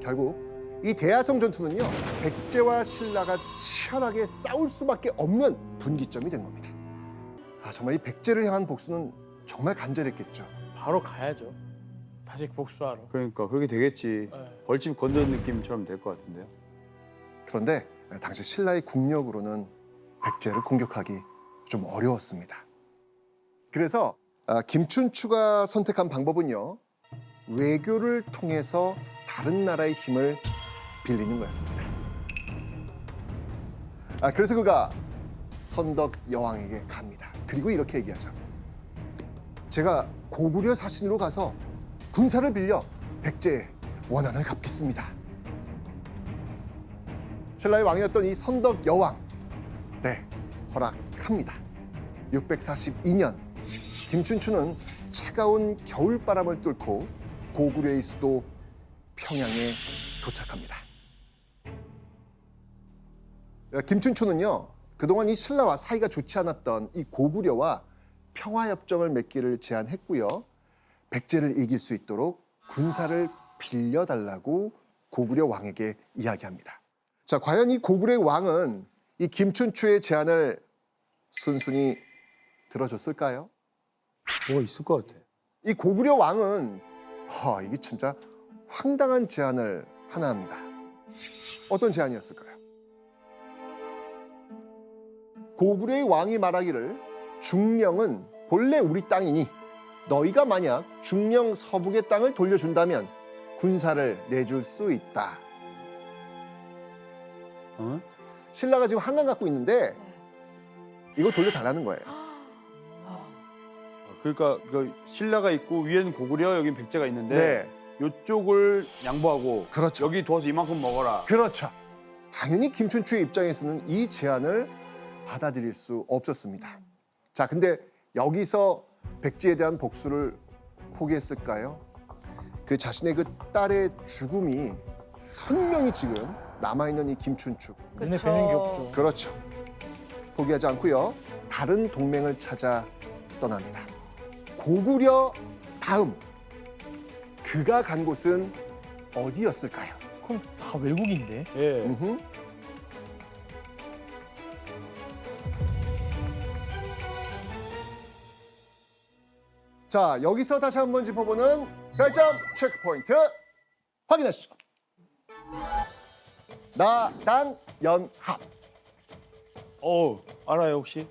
결국 이 대야성 전투는요 백제와 신라가 치열하게 싸울 수밖에 없는 분기점이 된 겁니다. 아 정말 이 백제를 향한 복수는 정말 간절했겠죠. 바로 가야죠. 다시 복수하러. 그러니까 그렇게 되겠지. 네. 벌집 건드는 느낌처럼 될 것 같은데요. 그런데 당시 신라의 국력으로는 백제를 공격하기 좀 어려웠습니다. 그래서 아, 김춘추가 선택한 방법은요 외교를 통해서 다른 나라의 힘을 빌리는 거였습니다. 아, 그래서 그가 선덕 여왕에게 갑니다. 그리고 이렇게 얘기하죠. 제가 고구려 사신으로 가서 군사를 빌려 백제의 원한을 갚겠습니다. 신라의 왕이었던 이 선덕 여왕, 네 허락합니다. 642년 김춘추는 차가운 겨울바람을 뚫고 고구려의 수도 평양에 도착합니다. 김춘추는요 그동안 이 신라와 사이가 좋지 않았던 이 고구려와 평화협정을 맺기를 제안했고요. 백제를 이길 수 있도록 군사를 빌려달라고 고구려 왕에게 이야기합니다. 자, 과연 이 고구려의 왕은 이 김춘추의 제안을 순순히 들어줬을까요? 뭐가 있을 것 같아. 이 고구려 왕은 하, 이게 진짜 황당한 제안을 하나 합니다. 어떤 제안이었을까요? 고구려의 왕이 말하기를 중령은 본래 우리 땅이니 너희가 만약 중령 서북의 땅을 돌려준다면 군사를 내줄 수 있다. 어? 신라가 지금 한강 갖고 있는데 이거 돌려달라는 거예요. 그러니까 그 신라가 있고 위에는 고구려, 여긴 백제가 있는데 네, 이쪽을 양보하고 그렇죠. 여기 도와서 이만큼 먹어라. 그렇죠. 당연히 김춘추의 입장에서는 이 제안을 받아들일 수 없었습니다. 자, 근데 여기서 백제에 대한 복수를 포기했을까요? 그 자신의 그 딸의 죽음이 선명히 지금 남아있는 이 김춘추. 눈에 뵈는 게 없죠. 그렇죠. 포기하지 않고요. 다른 동맹을 찾아 떠납니다. 고구려 다음 그가 간 곳은 어디였을까요? 그럼 다 외국인데. 예. 음흠. 자, 여기서 다시 한번 짚어보는 별점 체크포인트 확인하시죠. 나당 연합. 어 알아요 혹시?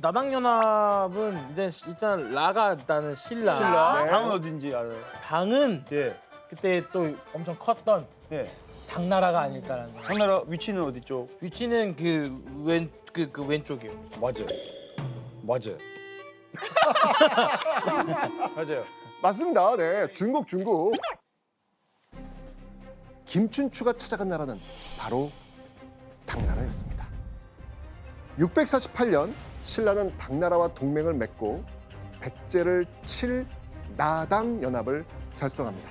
나당연합은 이제 일단 라가 나는 신라. 신라. 네. 당은 어딘지 알아요. 당은 예. 그때 또 엄청 컸던 예. 당나라가 아닐까라는 거. 당나라 위치는 어디 쪽? 위치는 그 왼 그 그 왼쪽이요. 맞아요. 맞아요. 맞아요. 맞습니다. 네, 중국 중국. 김춘추가 찾아간 나라는 바로 당나라였습니다. 648년 신라는 당나라와 동맹을 맺고 백제를 칠 나당 연합을 결성합니다.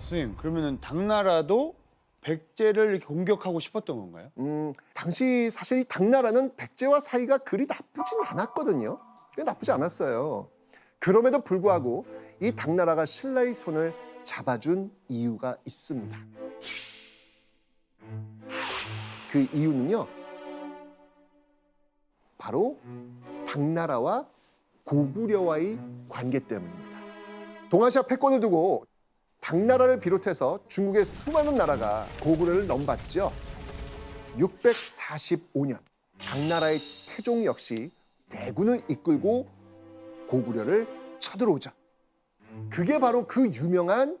선생님 그러면은 당나라도 백제를 공격하고 싶었던 건가요? 음, 당시 사실 이 당나라는 백제와 사이가 그리 나쁘진 않았거든요. 꽤 나쁘지 않았어요. 그럼에도 불구하고 이 당나라가 신라의 손을 잡아준 이유가 있습니다. 그 이유는요. 바로 당나라와 고구려와의 관계 때문입니다. 동아시아 패권을 두고 당나라를 비롯해서 중국의 수많은 나라가 고구려를 넘봤죠. 645년 당나라의 태종 역시 대군을 이끌고 고구려를 쳐들어오죠. 그게 바로 그 유명한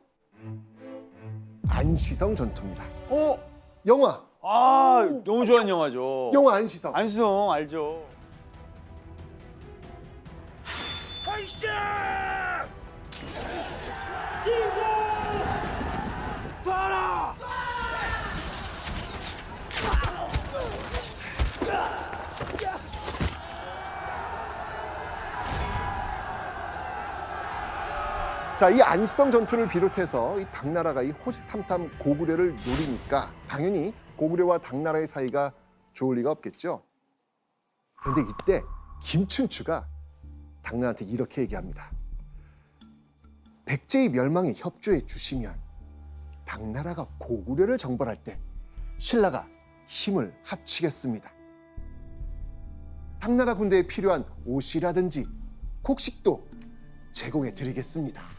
안시성 전투입니다. 어? 영화, 아 너무 좋아하는 영화죠. 영화 안시성. 안수성 알죠. 자, 이 안시성 전투를 비롯해서 이 당나라가 이 호시탐탐 고구려를 노리니까 당연히 고구려와 당나라의 사이가 좋을 리가 없겠죠. 그런데 이때 김춘추가 당나라한테 이렇게 얘기합니다. 백제의 멸망에 협조해 주시면 당나라가 고구려를 정벌할 때 신라가 힘을 합치겠습니다. 당나라 군대에 필요한 옷이라든지 곡식도 제공해 드리겠습니다.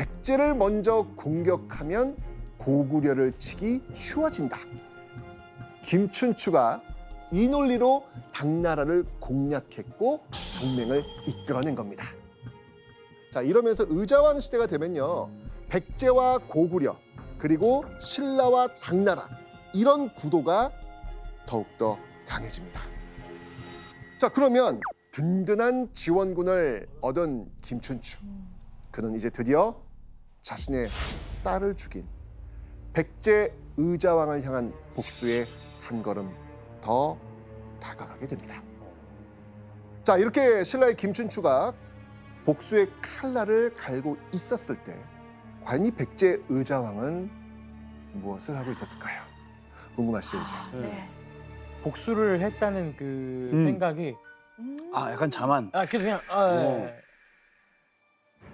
백제를 먼저 공격하면 고구려를 치기 쉬워진다. 김춘추가 이 논리로 당나라를 공략했고 동맹을 이끌어낸 겁니다. 자, 이러면서 의자왕 시대가 되면요. 백제와 고구려 그리고 신라와 당나라 이런 구도가 더욱더 강해집니다. 자, 그러면 든든한 지원군을 얻은 김춘추. 그는 이제 드디어 자신의 딸을 죽인 백제 의자왕을 향한 복수에 한 걸음 더 다가가게 됩니다. 자, 이렇게 신라의 김춘추가 복수의 칼날을 갈고 있었을 때 과연 이 백제 의자왕은 무엇을 하고 있었을까요? 궁금하시죠 이제? 네. 복수를 했다는 그 음. 생각이 아 약간 자만. 아 그래서 그냥 아, 예.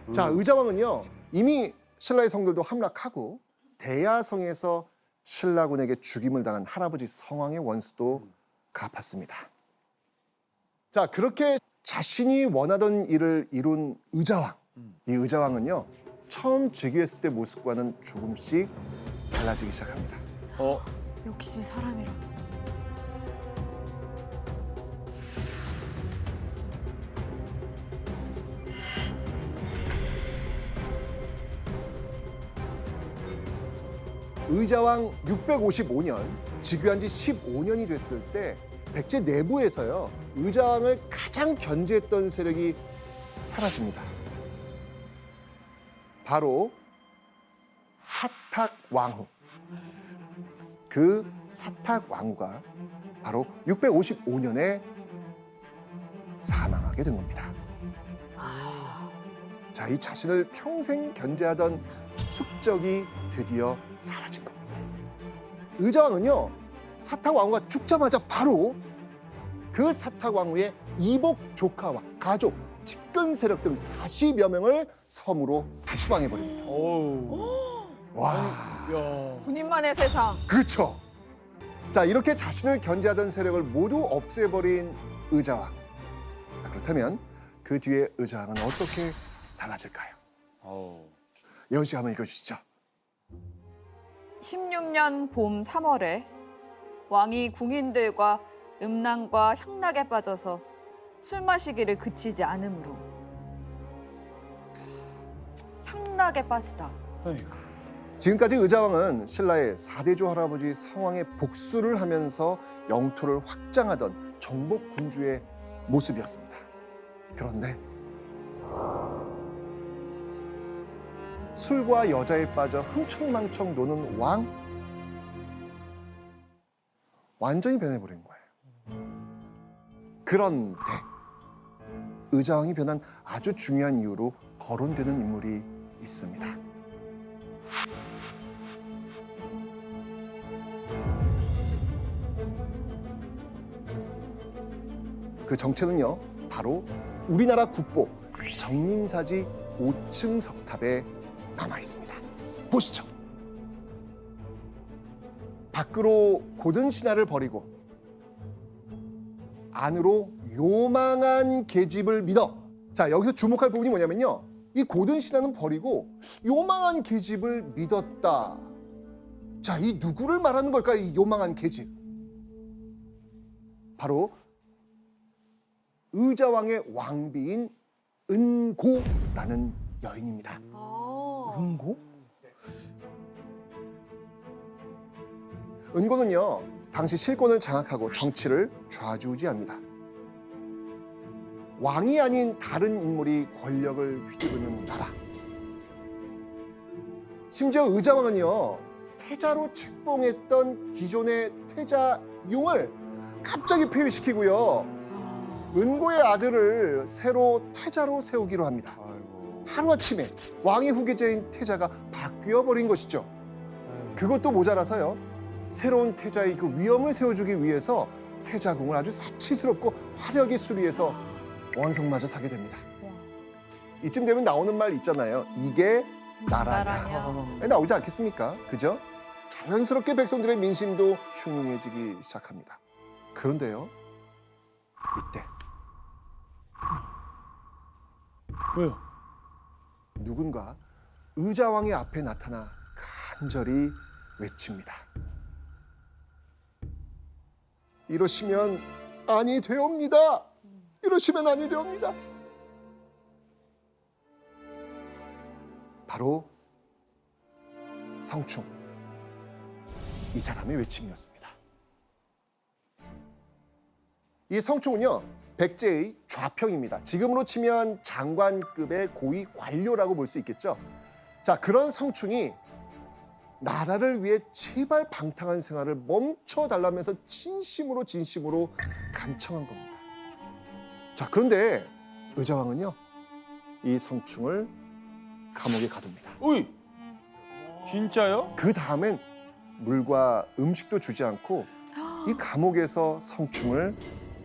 어. 자, 의자왕은요 이미 신라의 성들도 함락하고 대야성에서 신라군에게 죽임을 당한 할아버지 성왕의 원수도 갚았습니다. 자, 그렇게 자신이 원하던 일을 이룬 의자왕. 이 의자왕은요 처음 즉위했을 때 모습과는 조금씩 달라지기 시작합니다. 어. 역시 사람이라. 의자왕 655년 즉위한 지 15년이 됐을 때 백제 내부에서요 의자왕을 가장 견제했던 세력이 사라집니다. 바로 사탁 왕후. 그 사탁 왕후가 바로 655년에 사망하게 된 겁니다. 자, 이 자신을 평생 견제하던 숙적이 드디어 사라진 겁니다. 의자왕은요, 사탁왕후가 죽자마자 바로 그 사탁왕후의 이복 조카와 가족, 측근 세력 등 40여 명을 섬으로 추방해 버립니다. 어우. 와, 야. 군인만의 세상. 그렇죠. 자, 이렇게 자신을 견제하던 세력을 모두 없애버린 의자왕. 자, 그렇다면 그 뒤에 의자왕은 어떻게 달라질까요? 어. 예원 씨 한번 읽어주시죠. 16년 봄 3월에 왕이 궁인들과 음란과 향락에 빠져서 술 마시기를 그치지 않으므로 향락에 빠지다. 지금까지 의자왕은 신라의 사대조 할아버지 성왕의 복수를 하면서 영토를 확장하던 정복 군주의 모습이었습니다. 그런데 술과 여자에 빠져 흥청망청 노는 왕 완전히 변해버린 거예요. 그런데 의자왕이 변한 아주 중요한 이유로 거론되는 인물이 있습니다. 그 정체는요 바로 우리나라 국보 정림사지 5층 석탑에 남아 있습니다. 보시죠. 밖으로 고든 신화를 버리고 안으로 요망한 계집을 믿어. 자 여기서 주목할 부분이 뭐냐면요. 이 고든 신화는 버리고 요망한 계집을 믿었다. 자, 이 누구를 말하는 걸까요? 이 요망한 계집. 바로 의자왕의 왕비인 은고라는 여인입니다. 아. 은고? 은고는요, 당시 실권을 장악하고 정치를 좌지우지합니다. 왕이 아닌 다른 인물이 권력을 휘두르는 나라. 심지어 의자왕은요, 태자로 책봉했던 기존의 태자 용을 갑자기 폐위시키고요, 은고의 아들을 새로 태자로 세우기로 합니다. 하루아침에 왕의 후계자인 태자가 바뀌어 버린 것이죠. 그것도 모자라서요. 새로운 태자의 그 위엄을 세워주기 위해서 태자궁을 아주 사치스럽고 화려하게 수리해서 원성마저 사게 됩니다. 이쯤 되면 나오는 말 있잖아요. 이게 나라냐. 나라냐. 나오지 않겠습니까? 그죠? 자연스럽게 백성들의 민심도 흉흉해지기 시작합니다. 그런데요, 이때 왜요? 누군가 의자왕의 앞에 나타나 간절히 외칩니다. 이러시면 아니 되옵니다. 이러시면 아니 되옵니다. 바로 성충 이 사람의 외침이었습니다. 이 성충은요 백제의 좌평입니다. 지금으로 치면 장관급의 고위 관료라고 볼 수 있겠죠. 자 그런 성충이 나라를 위해 제발 방탕한 생활을 멈춰 달라면서 진심으로 진심으로 간청한 겁니다. 자 그런데 의자왕은요 이 성충을 감옥에 가둡니다. 어이, 진짜요? 그 다음엔 물과 음식도 주지 않고 이 감옥에서 성충을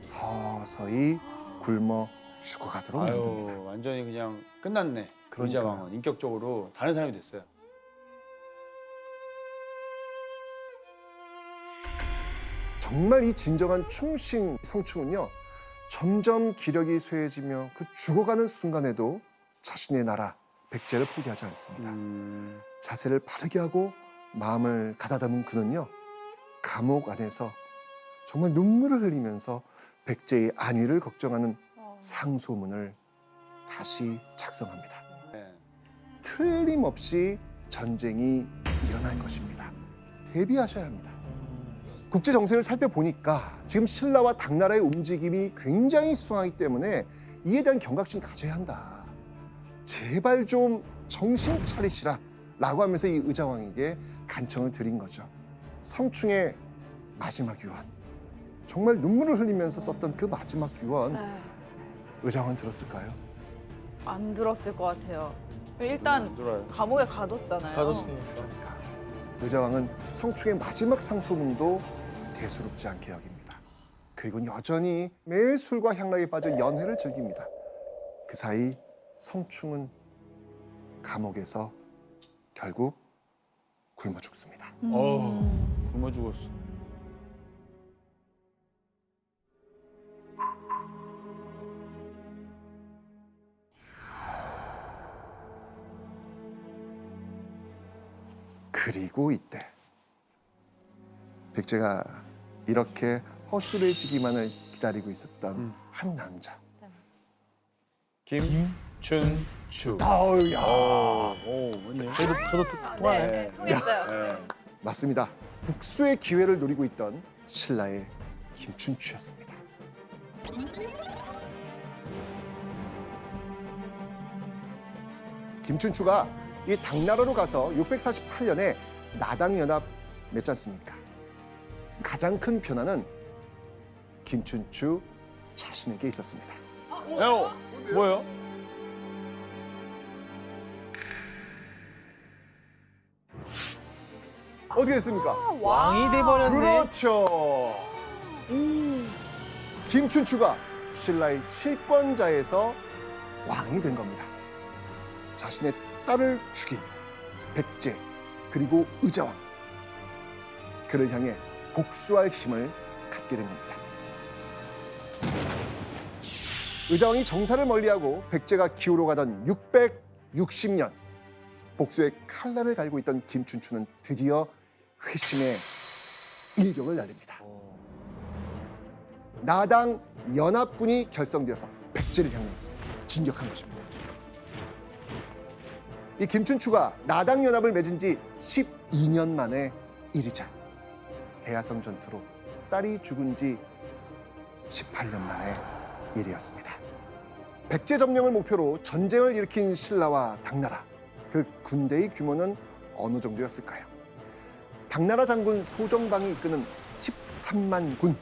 서서히 굶어 죽어가도록 만듭니다. 아유, 완전히 그냥 끝났네. 그러니까요. 의자왕은 인격적으로 다른 사람이 됐어요. 정말 이 진정한 충신 성충은요 점점 기력이 쇠해지며 그 죽어가는 순간에도 자신의 나라 백제를 포기하지 않습니다. 음, 자세를 바르게 하고 마음을 가다듬은 그는요 감옥 안에서 정말 눈물을 흘리면서 백제의 안위를 걱정하는 상소문을 다시 작성합니다. 네. 틀림없이 전쟁이 일어날 것입니다. 대비하셔야 합니다. 국제 정세를 살펴보니까 지금 신라와 당나라의 움직임이 굉장히 수상하기 때문에 이에 대한 경각심 가져야 한다. 제발 좀 정신 차리시라 라고 하면서 이 의자왕에게 간청을 드린 거죠. 성충의 마지막 유언. 정말 눈물을 흘리면서 썼던 그 마지막 유언 네, 의자왕은 들었을까요? 안 들었을 것 같아요. 일단. 감옥에 가뒀잖아요. 가뒀으니까. 의자왕은 성충의 마지막 상소문도 대수롭지 않게 여깁니다. 그리고 여전히 매일 술과 향락에 빠져 연회를 즐깁니다. 그 사이 성충은 감옥에서 결국 굶어 죽습니다. 어우, 굶어 죽었어. 그리고 이때 백제가 이렇게 허술해지기만을 기다리고 있었던 음. 한 남자. 김춘추. 아우 야. 오, 맞네. 저도 저도 통- 통하네. 네. 통했어요. 네. 맞습니다. 복수의 기회를 노리고 있던 신라의 김춘추였습니다. 김춘추가 이 당나라로 가서 648년에 나당 연합 맺지 않습니까? 가장 큰 변화는 김춘추 자신에게 있었습니다. 야, 뭐예요? 어떻게 됐습니까? 왕이 돼버렸네. 그렇죠. 김춘추가 신라의 실권자에서 왕이 된 겁니다. 자신의 딸을 죽인 백제 그리고 의자왕 그를 향해 복수할 힘을 갖게 된 겁니다. 의자왕이 정사를 멀리하고 백제가 기우로 가던 660년 복수의 칼날을 갈고 있던 김춘추는 드디어 회심의 일격을 날립니다. 나당 연합군이 결성되어서 백제를 향해 진격한 것입니다. 이 김춘추가 나당 연합을 맺은 지 12년 만의 일이자 대야성 전투로 딸이 죽은 지 18년 만의 일이었습니다. 백제 점령을 목표로 전쟁을 일으킨 신라와 당나라 그 군대의 규모는 어느 정도였을까요? 당나라 장군 소정방이 이끄는 13만 군,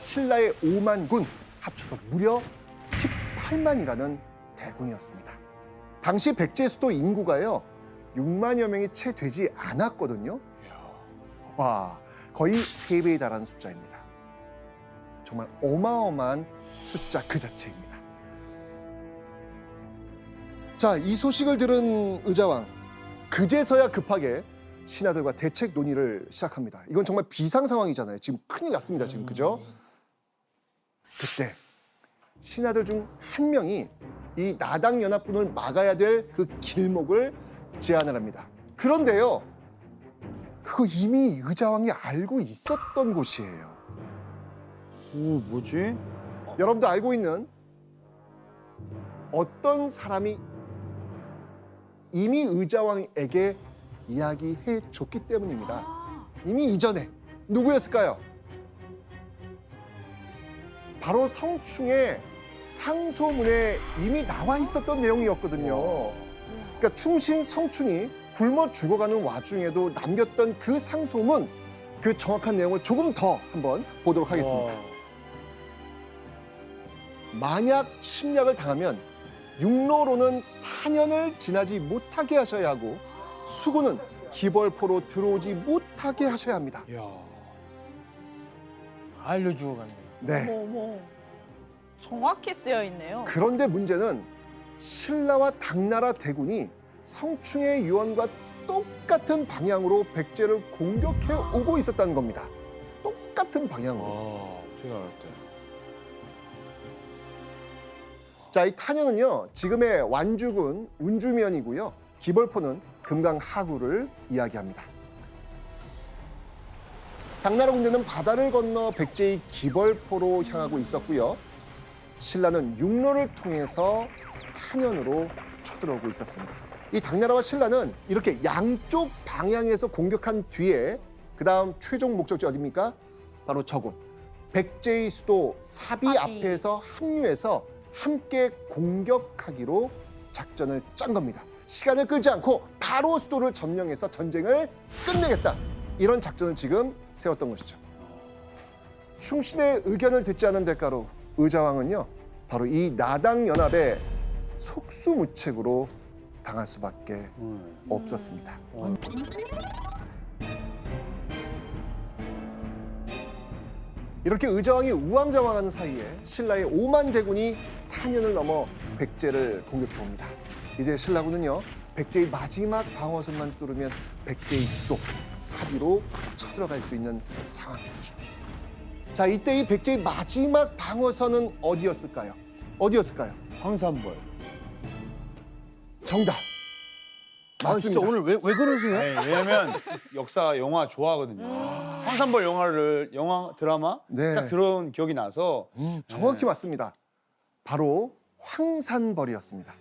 신라의 5만 군 합쳐서 무려 18만이라는 대군이었습니다. 당시 백제 수도 인구가요 6만여 명이 채 되지 않았거든요. 와 거의 세 배에 달하는 숫자입니다. 정말 어마어마한 숫자 그 자체입니다. 자, 이 소식을 들은 의자왕 그제서야 급하게 신하들과 대책 논의를 시작합니다. 이건 정말 비상 상황이잖아요. 지금 큰일 났습니다. 지금 그죠? 그때 신하들 중 한 명이 이 나당 연합군을 막아야 될 그 길목을 제안을 합니다. 그런데요, 그거 이미 의자왕이 알고 있었던 곳이에요. 오 뭐지? 여러분도 알고 있는 어떤 사람이 이미 의자왕에게 이야기해 줬기 때문입니다. 이미 이전에 누구였을까요? 바로 성충의 상소문에 이미 나와 있었던 내용이었거든요. 그러니까 충신 성충이 굶어 죽어가는 와중에도 남겼던 그 상소문 그 정확한 내용을 조금 더 한번 보도록 하겠습니다. 와. 만약 침략을 당하면 육로로는 탄현을 지나지 못하게 하셔야 하고 수구는 기벌포로 들어오지 못하게 하셔야 합니다. 야. 다 알려주고 갔네. 네. 어머 어머. 정확히 쓰여 있네요. 그런데 문제는 신라와 당나라 대군이 성충의 유언과 똑같은 방향으로 백제를 공격해 오고 있었다는 겁니다. 똑같은 방향으로. 와 어떻게 알았대? 자, 이 탄현은요, 지금의 완주군 운주면이고요. 기벌포는 금강 하구를 이야기합니다. 당나라 군대는 바다를 건너 백제의 기벌포로 향하고 있었고요. 신라는 육로를 통해서 탄현으로 쳐들어오고 있었습니다. 이 당나라와 신라는 이렇게 양쪽 방향에서 공격한 뒤에 그 다음 최종 목적지 어디입니까? 바로 저곳. 백제의 수도 사비 사비. 앞에서 합류해서 함께 공격하기로 작전을 짠 겁니다. 시간을 끌지 않고 바로 수도를 점령해서 전쟁을 끝내겠다. 이런 작전을 지금 세웠던 것이죠. 충신의 의견을 듣지 않은 대가로 의자왕은요 바로 이 나당 연합의 속수무책으로 당할 수밖에 음. 없었습니다. 이렇게 의자왕이 우왕좌왕하는 사이에 신라의 5만 대군이 탄현을 넘어 백제를 공격해 옵니다. 이제 신라군은요 백제의 마지막 방어선만 뚫으면 백제의 수도 사비로 쳐들어갈 수 있는 상황이었죠. 자 이때 이 백제의 마지막 방어선은 어디였을까요? 어디였을까요? 황산벌. 정답. 아, 맞습니다. 진짜 오늘 왜, 왜 그러세요? 네, 왜냐면 역사 영화 좋아하거든요. 황산벌 영화를 영화 드라마 네. 딱 들어온 기억이 나서 정확히 맞습니다. 바로 황산벌이었습니다.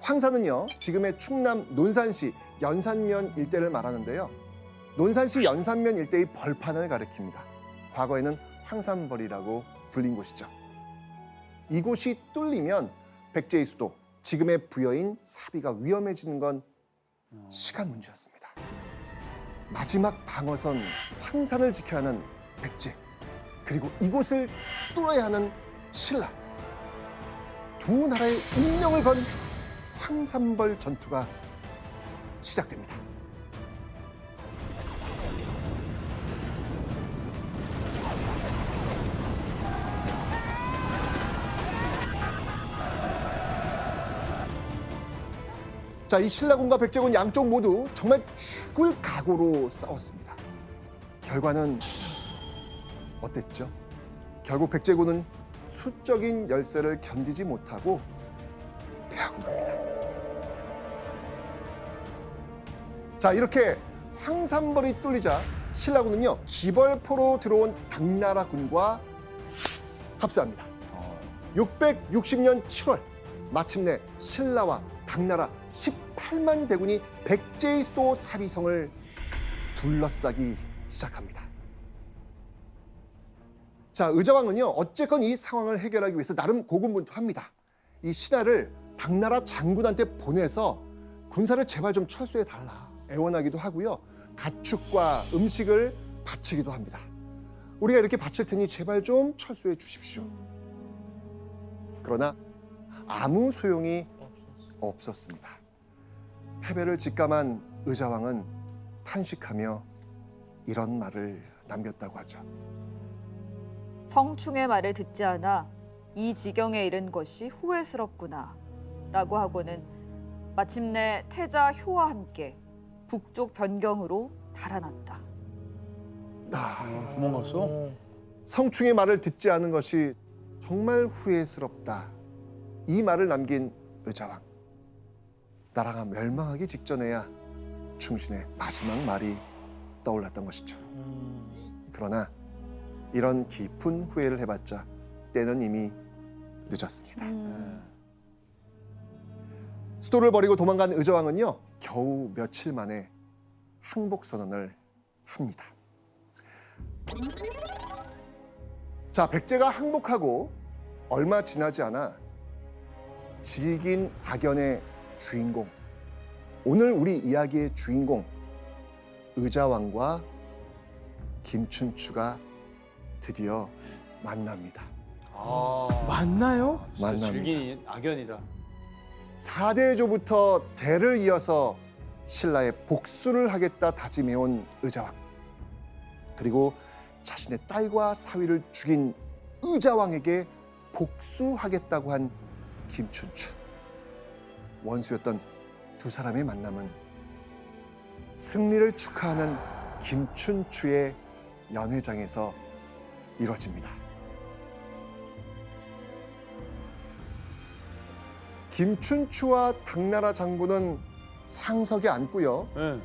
황산은요, 지금의 충남 논산시 연산면 일대를 말하는데요. 논산시 연산면 일대의 벌판을 가리킵니다. 과거에는 황산벌이라고 불린 곳이죠. 이곳이 뚫리면 백제의 수도, 지금의 부여인 사비가 위험해지는 건 시간 문제였습니다. 마지막 방어선 황산을 지켜야 하는 백제, 그리고 이곳을 뚫어야 하는 신라. 두 나라의 운명을 건 황산벌 전투가 시작됩니다. 자, 이 신라군과 백제군 양쪽 모두 정말 죽을 각오로 싸웠습니다. 결과는 어땠죠? 결국 백제군은 수적인 열세를 견디지 못하고 패하고 맙니다. 자 이렇게 황산벌이 뚫리자 신라군은요 기벌포로 들어온 당나라 군과 합세합니다. 660년 7월 마침내 신라와 당나라 18만 대군이 백제의 수도 사비성을 둘러싸기 시작합니다. 자, 의자왕은요, 어쨌건 이 상황을 해결하기 위해서 나름 고군분투합니다. 이 신하를 당나라 장군한테 보내서 군사를 제발 좀 철수해 달라 애원하기도 하고요. 가축과 음식을 바치기도 합니다. 우리가 이렇게 바칠 테니 제발 좀 철수해 주십시오. 그러나 아무 소용이 없었습니다. 패배를 직감한 의자왕은 탄식하며 이런 말을 남겼다고 하죠. 성충의 말을 듣지 않아 이 지경에 이른 것이 후회스럽구나. 라고 하고는 마침내 태자 효와 함께 북쪽 변경으로 달아났다. 아, 도망갔어? 성충의 말을 듣지 않은 것이 정말 후회스럽다. 이 말을 남긴 의자왕. 나라가 멸망하기 직전에야 충신의 마지막 말이 떠올랐던 것이죠. 그러나 이런 깊은 후회를 해봤자 때는 이미 늦었습니다. 수도를 버리고 도망간 의저왕은요 겨우 며칠 만에 항복 선언을 합니다. 자 백제가 항복하고 얼마 지나지 않아 질긴 악연의 주인공 오늘 우리 이야기의 주인공 의자왕과 김춘추가 드디어 만납니다. 아, 맞나요? 진짜 만납니다. 질긴 악연이다. 사대조부터 대를 이어서 신라의 복수를 하겠다 다짐해온 의자왕 그리고 자신의 딸과 사위를 죽인 의자왕에게 복수하겠다고 한 김춘추 원수였던 두 사람의 만남은 승리를 축하하는 김춘추의 연회장에서 이루어집니다. 김춘추와 당나라 장군은 상석에 앉고요. 예.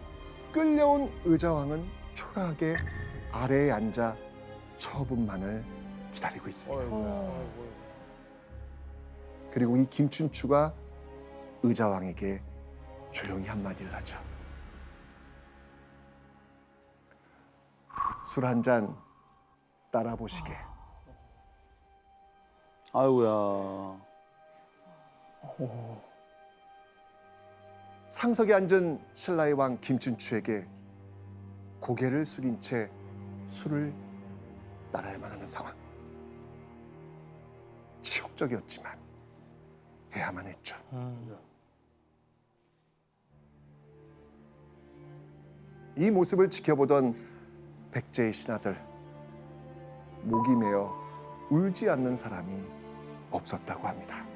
끌려온 의자왕은 초라하게 아래에 앉아 처분만을 기다리고 있습니다. 그리고 이 김춘추가 의자왕에게 조용히 한마디를 하죠. 술 한 잔 따라 보시게. 아이고야. 상석에 앉은 신라의 왕 김춘추에게 고개를 숙인 채 술을 따라야만 하는 상황. 치욕적이었지만 해야만 했죠. 이 모습을 지켜보던 백제의 신하들 목이 메어 울지 않는 사람이 없었다고 합니다.